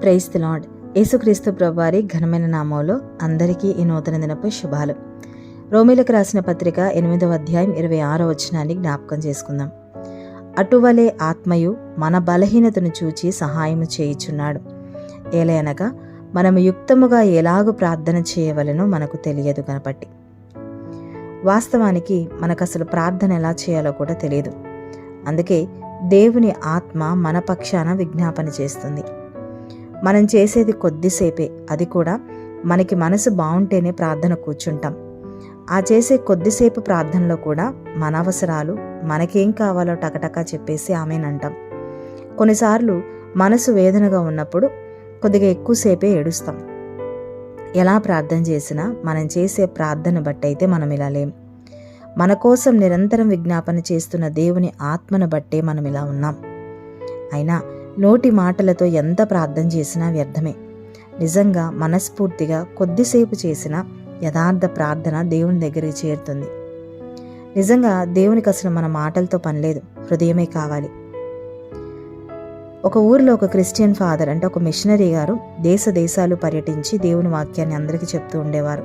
క్రైస్త the lord యేసుక్రీస్తు ప్రభువారి ఘనమైన నామంలో అందరికీ ఈ నూతన దినపు శుభాలు. రోమిలకు రాసిన పత్రిక ఎనిమిదవ అధ్యాయం ఇరవై ఆరో వచనాన్ని జ్ఞాపకం చేసుకుందాం. అటువలే ఆత్మయు మన బలహీనతను చూచి సహాయము చేయుచున్నాడు. ఏలయనగా మనము యుక్తముగా ఎలాగూ ప్రార్థన చేయవలనో మనకు తెలియదు కనపట్టి. వాస్తవానికి మనకు అసలు ప్రార్థన ఎలా చేయాలో కూడా తెలియదు. అందుకే దేవుని ఆత్మ మన పక్షాన విజ్ఞాపన చేస్తుంది. మనం చేసేది కొద్దిసేపే. అది కూడా మనకి మనసు బాగుంటేనే ప్రార్థన కూర్చుంటాం. ఆ చేసే కొద్దిసేపు ప్రార్థనలో కూడా మన అవసరాలు మనకేం కావాలో టకటకా చెప్పేసి ఆమెనంటాం. కొన్నిసార్లు మనసు వేదనగా ఉన్నప్పుడు కొద్దిగా ఎక్కువసేపే ఏడుస్తాం. ఎలా ప్రార్థన చేసినా మనం చేసే ప్రార్థన బట్టయితే మనం ఇలా లేం. మన కోసం నిరంతరం విజ్ఞాపన చేస్తున్న దేవుని ఆత్మను బట్టే మనం ఇలా ఉన్నాం. అయినా నోటి మాటలతో ఎంత ప్రార్థన చేసినా వ్యర్థమే. నిజంగా మనస్ఫూర్తిగా కొద్దిసేపు చేసిన యథార్థ ప్రార్థన దేవుని దగ్గరికి చేరుతుంది. నిజంగా దేవునికి అసలు మన మాటలతో పనిలేదు హృదయమే కావాలి. ఒక ఊరిలో ఒక క్రిస్టియన్ ఫాదర్ అంటే ఒక మిషనరీ గారు దేశ దేశాలు పర్యటించి దేవుని వాక్యాన్ని అందరికీ చెప్తూ ఉండేవారు.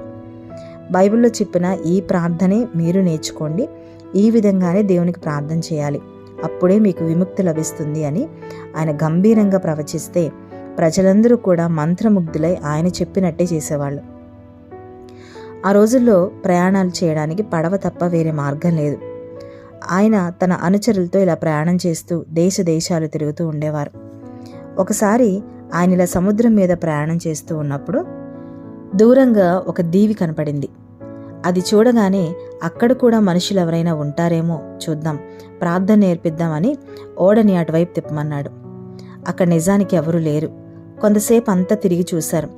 బైబిల్లో చెప్పిన ఈ ప్రార్థనే మీరు నేర్చుకోండి ఈ విధంగానే దేవునికి ప్రార్థన చేయాలి. అప్పుడే మీకు విముక్తి లభిస్తుంది అని ఆయన గంభీరంగా ప్రవచిస్తే ప్రజలందరూ కూడా మంత్రముగ్ధులై ఆయన చెప్పినట్టే చేసేవాళ్ళు. ఆ రోజుల్లో ప్రయాణాలు చేయడానికి పడవ తప్ప వేరే మార్గం లేదు. ఆయన తన అనుచరులతో ఇలా ప్రయాణం చేస్తూ దేశ దేశాలు తిరుగుతూ ఉండేవారు. ఒకసారి ఆయన ఇలా సముద్రం మీద ప్రయాణం చేస్తూ ఉన్నప్పుడు దూరంగా ఒక దీవి కనపడింది. అది చూడగానే అక్కడ కూడా మనుషులు ఎవరైనా ఉంటారేమో చూద్దాం ప్రార్థన నేర్పిద్దామని ఓడని అటువైపు తిప్పమన్నాడు. అక్కడ నిజానికి ఎవరూ లేరు. కొంతసేపు అంతా తిరిగి చూశారు.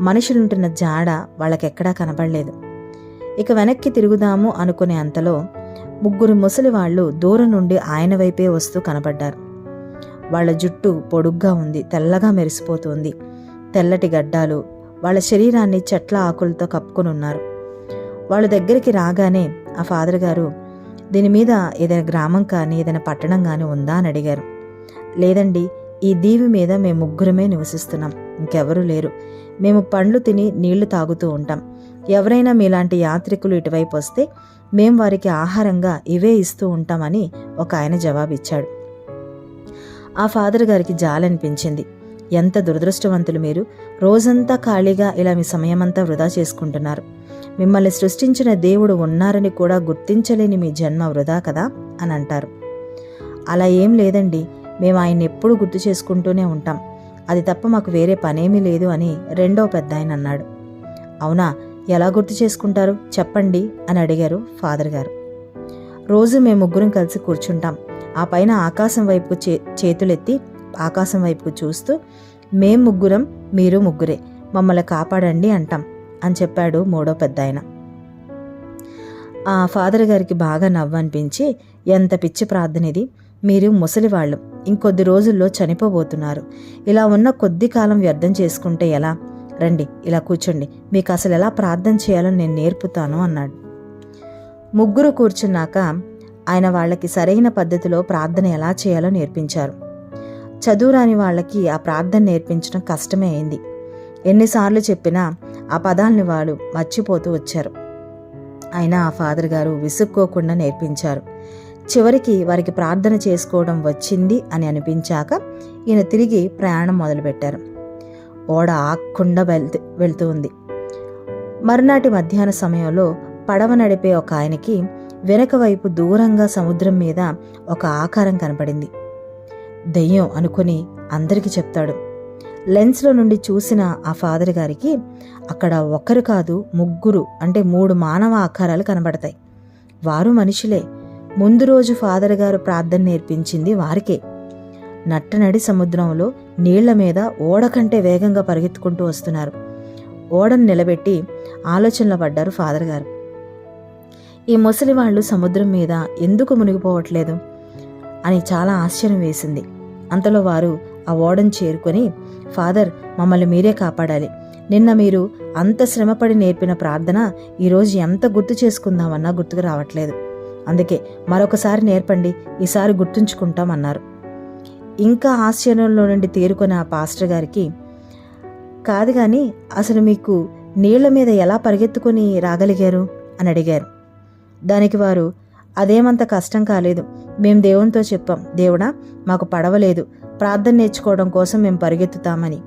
మనుషులుంటున్న జాడ వాళ్ళకెక్కడా కనబడలేదు. ఇక వెనక్కి తిరుగుదాము అనుకునే అంతలో ముగ్గురు ముసలి వాళ్ళు దూరం నుండి ఆయన వైపే వస్తూ కనబడ్డారు. వాళ్ళ జుట్టు పొడుగ్గా ఉంది తెల్లగా మెరిసిపోతుంది. తెల్లటి గడ్డాలు వాళ్ళ శరీరాన్ని చెట్ల ఆకులతో కప్పుకొని ఉన్నారు. వాళ్ళ దగ్గరికి రాగానే ఆ ఫాదర్ గారు దీని మీద ఏదైనా గ్రామం కానీ ఏదైనా పట్టణం కానీ ఉందా? అని అడిగారు. లేదండి ఈ దీవి మీద మేము ముగ్గురమే నివసిస్తున్నాం. ఇంకెవరూ లేరు. మేము పండ్లు తిని నీళ్ళు తాగుతూ ఉంటాం. ఎవరైనా మీలాంటి యాత్రికులు ఇటువైపు వస్తే మేం వారికి ఆహారంగా ఇవే ఇస్తూ ఉంటామని ఒక ఆయన జవాబిచ్చాడు. ఆ ఫాదర్ గారికి జాలనిపించింది. ఎంత దురదృష్టవంతులు మీరు. రోజంతా ఖాళీగా ఇలా మీ సమయమంతా వృధా చేసుకుంటున్నారు. మిమ్మల్ని సృష్టించిన దేవుడు ఉన్నారని కూడా గుర్తించలేని మీ జన్మ వృధా కదా? అని అంటారు. అలా ఏం లేదండి. మేము ఆయన ఎప్పుడూ గుర్తు చేసుకుంటూనే ఉంటాం. అది తప్ప మాకు వేరే పనేమీ లేదు అని రెండో పెద్ద ఆయన అన్నాడు. అవునా? ఎలా గుర్తు చేసుకుంటారు? చెప్పండి అని అడిగారు ఫాదర్ గారు. రోజు మేము ముగ్గురం కలిసి కూర్చుంటాం. ఆ పైన ఆకాశం వైపు చే చేతులెత్తి ఆకాశం వైపుకు చూస్తూ మేం ముగ్గురం మీరు ముగ్గురే. మమ్మల్ని కాపాడండి అంటాం. అని చెప్పాడు మూడో పెద్దాయన. ఆ ఫాదర్ గారికి బాగా నవ్వనిపించి ఎంత పిచ్చి ప్రార్థన ఇది మీరు ముసలివాళ్ళు ఇంకొద్ది రోజుల్లో చనిపోబోతున్నారు. ఇలా ఉన్న కొద్ది కాలం వ్యర్థం చేసుకుంటే ఎలా? రండి ఇలా కూర్చోండి. మీకు అసలు ఎలా ప్రార్థన చేయాలో నేను నేర్పుతాను అన్నాడు. ముగ్గురు కూర్చున్నాక ఆయన వాళ్ళకి సరైన పద్ధతిలో ప్రార్థన ఎలా చేయాలో నేర్పించారు. చదువురాని వాళ్ళకి ఆ ప్రార్థన నేర్పించడం కష్టమే అయింది. ఎన్నిసార్లు చెప్పినా ఆ పదాల్ని వాళ్ళు మర్చిపోతూ వచ్చారు. అయినా ఆ ఫాదర్ గారు విసుక్కోకుండా నేర్పించారు. చివరికి వారికి ప్రార్థన చేసుకోవడం వచ్చింది అని అనిపించాక ఈయన తిరిగి ప్రయాణం మొదలుపెట్టారు. ఓడ ఆక్కుండా వెళ్తూ వెళ్తూ ఉంది. మరునాటి మధ్యాహ్న సమయంలో పడవ నడిపే ఒక ఆయనకి వెనక వైపు దూరంగా సముద్రం మీద ఒక ఆకారం కనపడింది. దెయ్యం అనుకుని అందరికీ చెప్తాడు లెన్స్లో నుండి చూసిన ఆ ఫాదర్ గారికి అక్కడ ఒక్కరు కాదు ముగ్గురు అంటే మూడు మానవ ఆకారాలు కనబడతాయి. వారు మనుషులే. ముందు రోజు ఫాదర్ గారు ప్రార్థన నేర్పించింది వారికే. నట్టనడి సముద్రంలో నీళ్ళ మీద ఓడ కంటే వేగంగా పరిగెత్తుకుంటూ వస్తున్నారు. ఓడను నిలబెట్టి ఆలోచనలో పడ్డారు ఫాదర్ గారు. ఈ ముసలి వాళ్ళు సముద్రం మీద ఎందుకు మునిగిపోవట్లేదు? అని చాలా ఆశ్చర్యం వేసింది. అంతలో వారు ఆ ఓడను చేరుకొని ఫాదర్ మమ్మల్ని మీరే కాపాడాలి. నిన్న మీరు అంత శ్రమపడి నేర్పిన ప్రార్థన ఈరోజు ఎంత గుర్తు చేసుకుందామన్నా గుర్తుకు రావట్లేదు. అందుకే మరొకసారి నేర్పండి ఈసారి గుర్తుంచుకుంటామన్నారు ఇంకా ఆశ్చర్యంలో నుండి తేరుకున్న ఆ పాస్టర్ గారికి కాదు కానీ అసలు మీకు నీళ్ళ మీద ఎలా పరిగెత్తుకొని రాగలిగారు? అని అడిగారు. దానికి వారు అదేమంత కష్టం కాలేదు. మేము దేవునితో చెప్పాం. దేవుడా మాకు పడవలేదు. ప్రార్థన నేర్చుకోవడం కోసం మేము పరిగెత్తుతామని.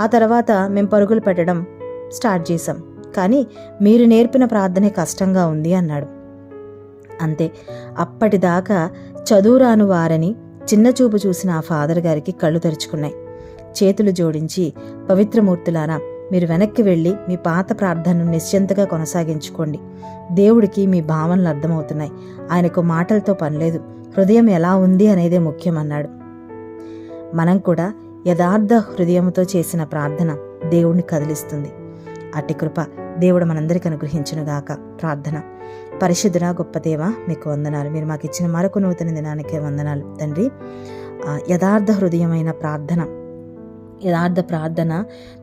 ఆ తర్వాత మేము పరుగులు పెట్టడం స్టార్ట్ చేశాం. కానీ మీరు నేర్పిన ప్రార్థనే కష్టంగా ఉంది అన్నాడు. అంతే. అప్పటిదాకా చదువురాను వారని చిన్న చూపు చూసిన ఆ ఫాదర్ గారికి కళ్ళు తెరుచుకున్నాయి. చేతులు జోడించి పవిత్రమూర్తులారా మీరు వెనక్కి వెళ్ళి మీ పాత ప్రార్థనను నిశ్చింతగా కొనసాగించుకోండి. దేవుడికి మీ భావనలు అర్థమవుతున్నాయి. ఆయనకు మాటలతో పనిలేదు. హృదయం ఎలా ఉంది అనేదే ముఖ్యమన్నాడు. మనం కూడా యథార్థ హృదయంతో చేసిన ప్రార్థన దేవుణ్ణి కదిలిస్తుంది. అట్టి కృప దేవుడు మనందరికీ అనుగ్రహించునుగాక. ప్రార్థన. పరిశుద్ధున గొప్ప దేవ మీకు వందనాలు. మీరు మాకు ఇచ్చిన మరొక నూతన దినానికే వందనాలు. తండ్రి యథార్థ హృదయమైన ప్రార్థన యథార్థ ప్రార్థన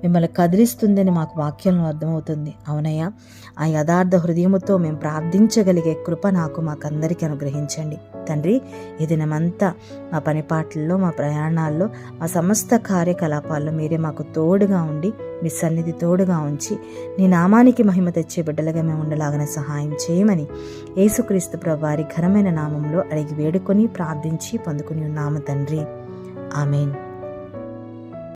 మిమ్మల్ని కదిలిస్తుందని మాకు వాక్యంలో అర్థమవుతుంది. అవునయ్యా ఆ యథార్థ హృదయముతో మేము ప్రార్థించగలిగే కృప నాకు మాకందరికీ అనుగ్రహించండి. తండ్రి ఈ దినమంతా మా పనిపాట్లలో మా ప్రయాణాల్లో మా సమస్త కార్యకలాపాల్లో మీరే మాకు తోడుగా ఉండి మీ సన్నిధి తోడుగా ఉంచి నీ నామానికి మహిమ తెచ్చే బిడ్డలుగా మేము ఉండలాగనే సహాయం చేయమని యేసుక్రీస్తు ప్రభు వారి ఘనమైన నామంలో అడిగి వేడుకొని ప్రార్థించి పొందుకుని ఉన్నాము తండ్రి. ఆమెన్.